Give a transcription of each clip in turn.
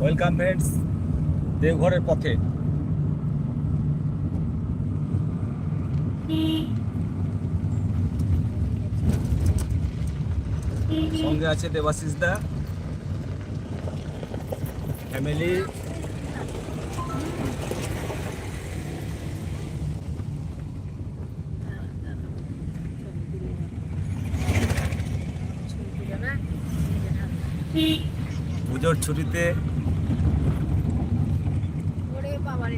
Welcome friends দেওঘরের পথে। সঙ্গে আছে দেবাশিস দা ফ্যামিলি। পুজোর ছুটিতে ওরে বাবারে তো ফেসা হয়ে গেছে রে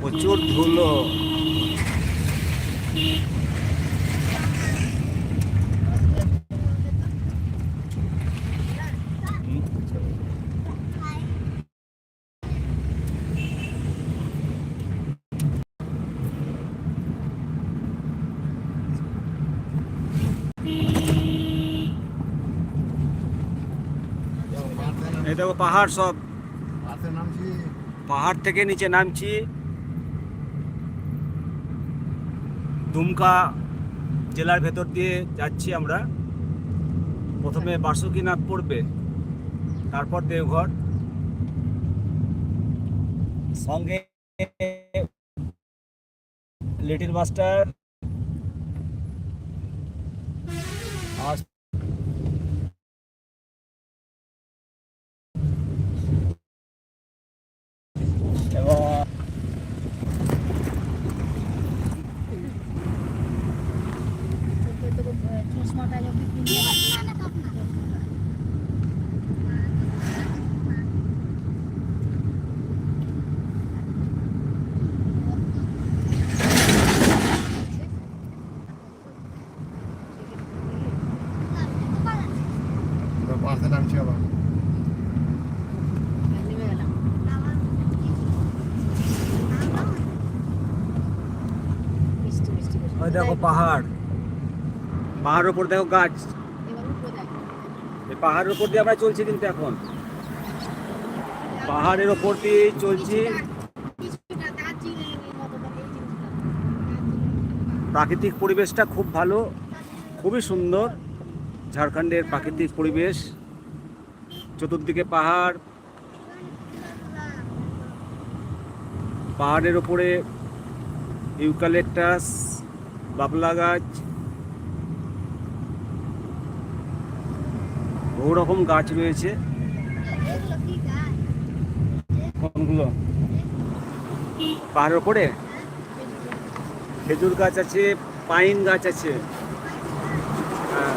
প্রচুর ধুলো। এই দেখো পাহাড় সব। পাহাড় থেকে নিচে নামছি। দুমকা জেলার ভেতর দিয়ে যাচ্ছি আমরা। প্রথমে বাসুকিনাথ পড়বে তারপর দেওঘর। সঙ্গে লিটিল মাস্টার আর এবং তোকে তো চশমাটা যদি কিনে নামছি আবার ওই দেখো পাহাড় পাহাড়ের উপর দেখো গাছ এই পাহাড়ের উপর দিয়ে আমরা চলছি কিন্তু এখন পাহাড়ের উপর দিয়ে চলছি প্রাকৃতিক পরিবেশটা খুব ভালো খুবই সুন্দর. ঝাড়খণ্ডের প্রাকৃতিক পরিবেশ চতুর্দিকে পাহাড়। পাহাড়ের ওপরে ইউক্যালেকটাস বাবলা গাছ। বহু রকম গাছ রয়েছে। কোনগুলো? পাহাড়ের ওপরে খেজুর গাছ আছে, পাইন গাছ আছে হ্যাঁ।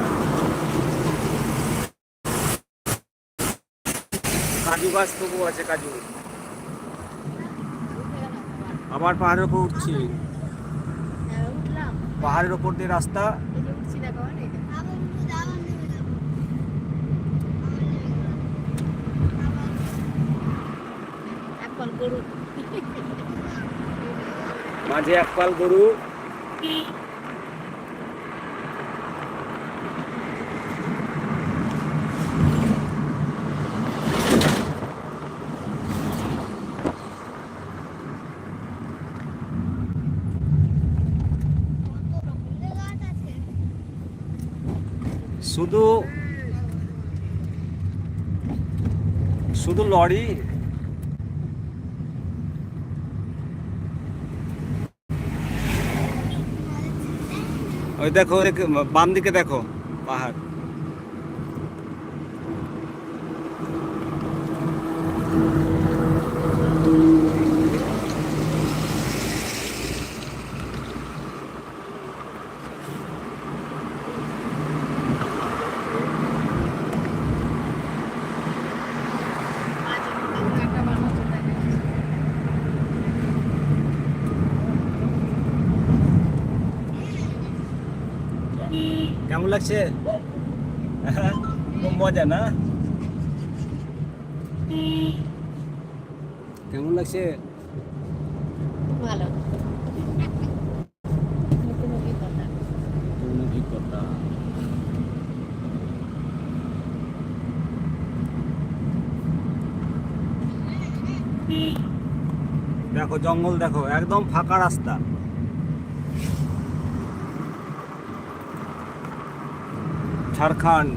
কাজু গাছ তবু আছে কাজু। আবার পাহাড়ের ওপর উঠছি। পাহাড়ের ওপর দিয়ে রাস্তা। মাঝে এক পাল গরু। শুধু শুধু লরি? ওই দেখো বাম দিকে দেখো পাহাড় মাঝে মধ্যে একটা মানুষ দেখা যাচ্ছে। কেমন লাগছে? খুব মজা না? কেমন লাগছে? ভালো। দেখো জঙ্গল দেখো একদম ফাঁকা রাস্তা। ঝাড়খণ্ড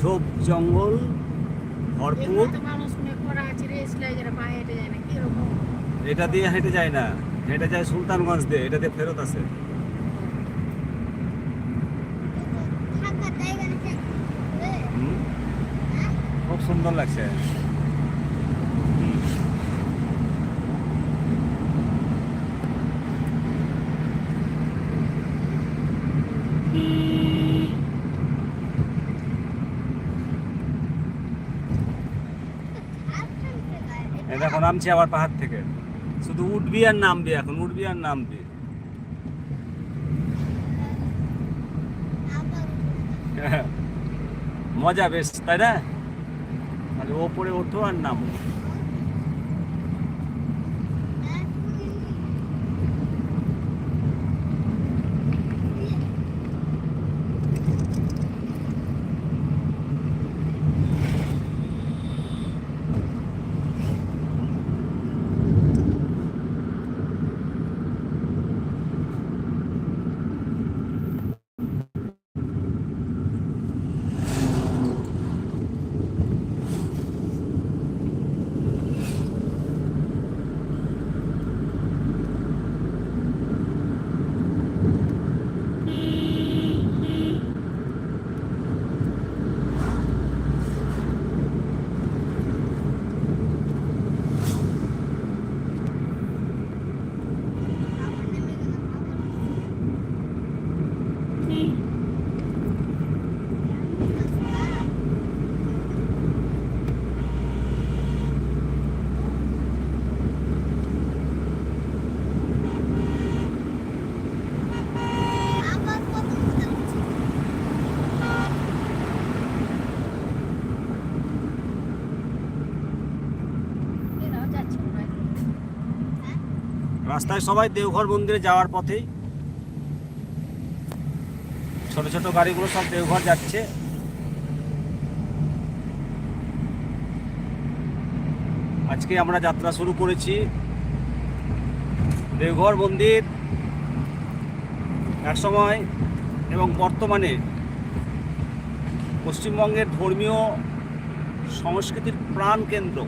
ঝোপ জঙ্গল ভরপুর মনে এটা দিয়ে হেঁটে যায় না হেঁটে যায় সুলতানগঞ্জ দিয়ে এটা দিয়ে ফেরত আছে খুব সুন্দর লাগছে এই দেখো নামছি আবার পাহাড় থেকে। শুধু উঠবি আর নামবি এখন উঠবি আর নামবি। মজা বেশ তাই না? ওপরে ওঠো আর নামো। রাস্তায় সবাই দেওঘর মন্দিরে যাওয়ার পথেই ছোট ছোট গাড়িগুলো সব দেওঘর যাচ্ছে। আজকে আমরা যাত্রা শুরু করেছি। দেওঘর মন্দির একসময় এবং বর্তমানে পশ্চিমবঙ্গের ধর্মীয় সংস্কৃতির প্রাণ কেন্দ্র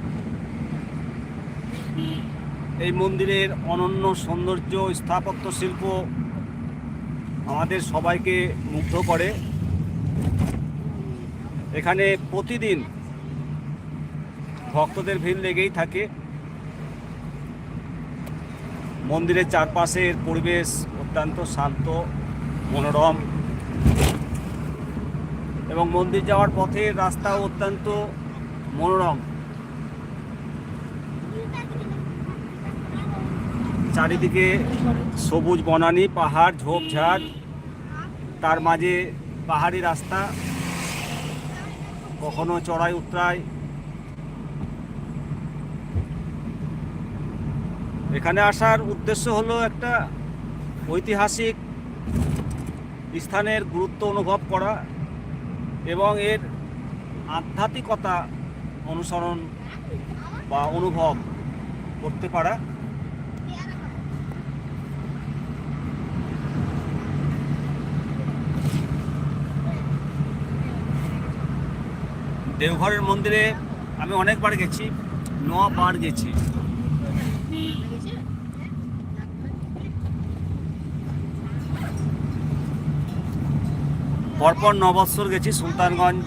এই মন্দিরের অনন্য সৌন্দর্য, স্থাপত্য শিল্প আমাদের সবাইকে মুগ্ধ করে। এখানে প্রতিদিন ভক্তদের ভিড় লেগেই থাকে। মন্দিরের চারপাশের পরিবেশ অত্যন্ত শান্ত, মনোরম এবং মন্দির যাওয়ার পথের রাস্তাও অত্যন্ত মনোরম। চারিদিকে সবুজ বনানী, পাহাড় ঝোপঝাড় তার মাঝে পাহাড়ি রাস্তা, কখনো চড়াই, উতরাই। এখানে আসার উদ্দেশ্য হলো একটা ঐতিহাসিক স্থানের গুরুত্ব অনুভব করা এবং এর আধ্যাত্মিকতা অনুসরণ বা অনুভব করতে পারা। দেওঘরের মন্দিরে আমি অনেকবার গেছি, নবার গেছি। পরপর ন বৎসর গেছি, সুলতানগঞ্জ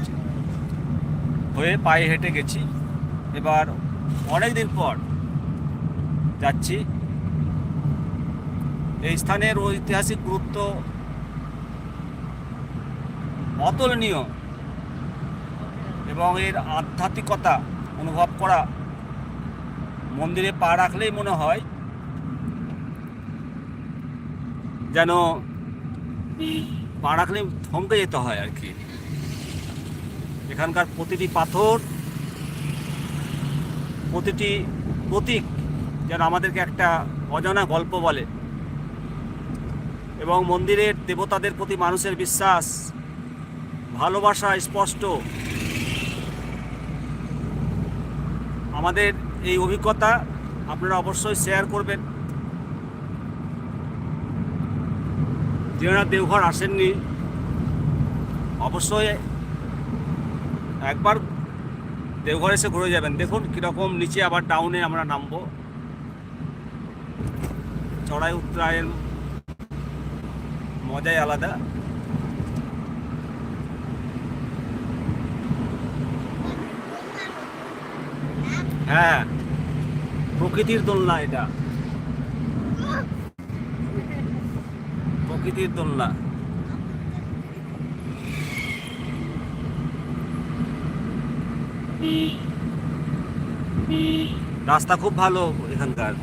হয়ে পায়ে হেঁটে গেছি। এবার অনেক দিন পর যাচ্ছি। এই স্থানের ঐতিহাসিক গুরুত্ব অতুলনীয়। এবং এর আধ্যাত্মিকতা অনুভব করা মন্দিরে পা রাখলেই মনে হয় যেন পা রাখলে থমকে যেতে হয় আর কি। এখানকার প্রতিটি পাথর, প্রতিটি প্রতীক যেন আমাদেরকে একটা অজানা গল্প বলে এবং মন্দিরের দেবতাদের প্রতি মানুষের বিশ্বাস, ভালোবাসা স্পষ্ট। আমাদের এই অভিজ্ঞতা আপনারা অবশ্যই শেয়ার করবেন। যারা দেওঘর আসেননি, অবশ্যই একবার দেওঘর এসে ঘুরে যাবেন। দেখুন কীরকম নিচে আবার ডাউনে আমরা নামবো। চড়াই উত্তরায়ণ মজাই আলাদা। হ্যাঁ। প্রকৃতির দোলনা এটা। প্রকৃতির দোলনা। রাস্তা খুব ভালো এখানকার।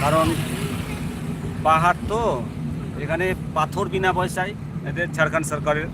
কারণ পাহাড় তো, এখানে পাথর বিনা পয়সায় এদের ঝাড়খণ্ড সরকারের।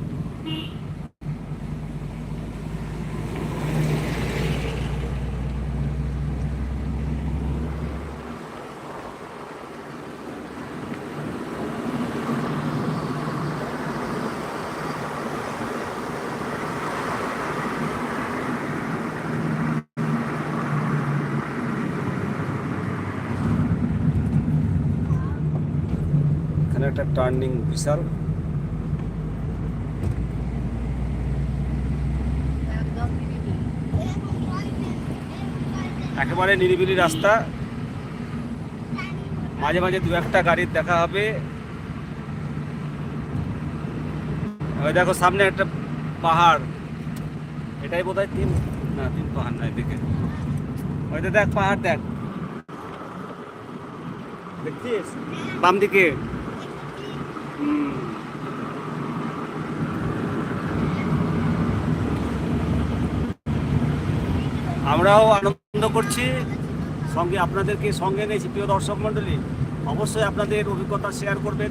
একটা টার্নিং বিশাল একেবারে নিরিবিলি রাস্তা। মাঝে মাঝে দু একটা গাড়ির দেখা হবে। ওই দেখো, সামনে একটা পাহাড়। এটাই বোধ হয় তিন না, তিন পাহাড় না এদিকে ওইটা দেখ, পাহাড় দেখ। দেখছিস? বাম দিকে। আমরাও আনন্দ করছি। সঙ্গে আপনাদেরকে সঙ্গে নিয়েছি প্রিয় দর্শক মণ্ডলী। অবশ্যই আপনাদের অভিজ্ঞতা শেয়ার করবেন।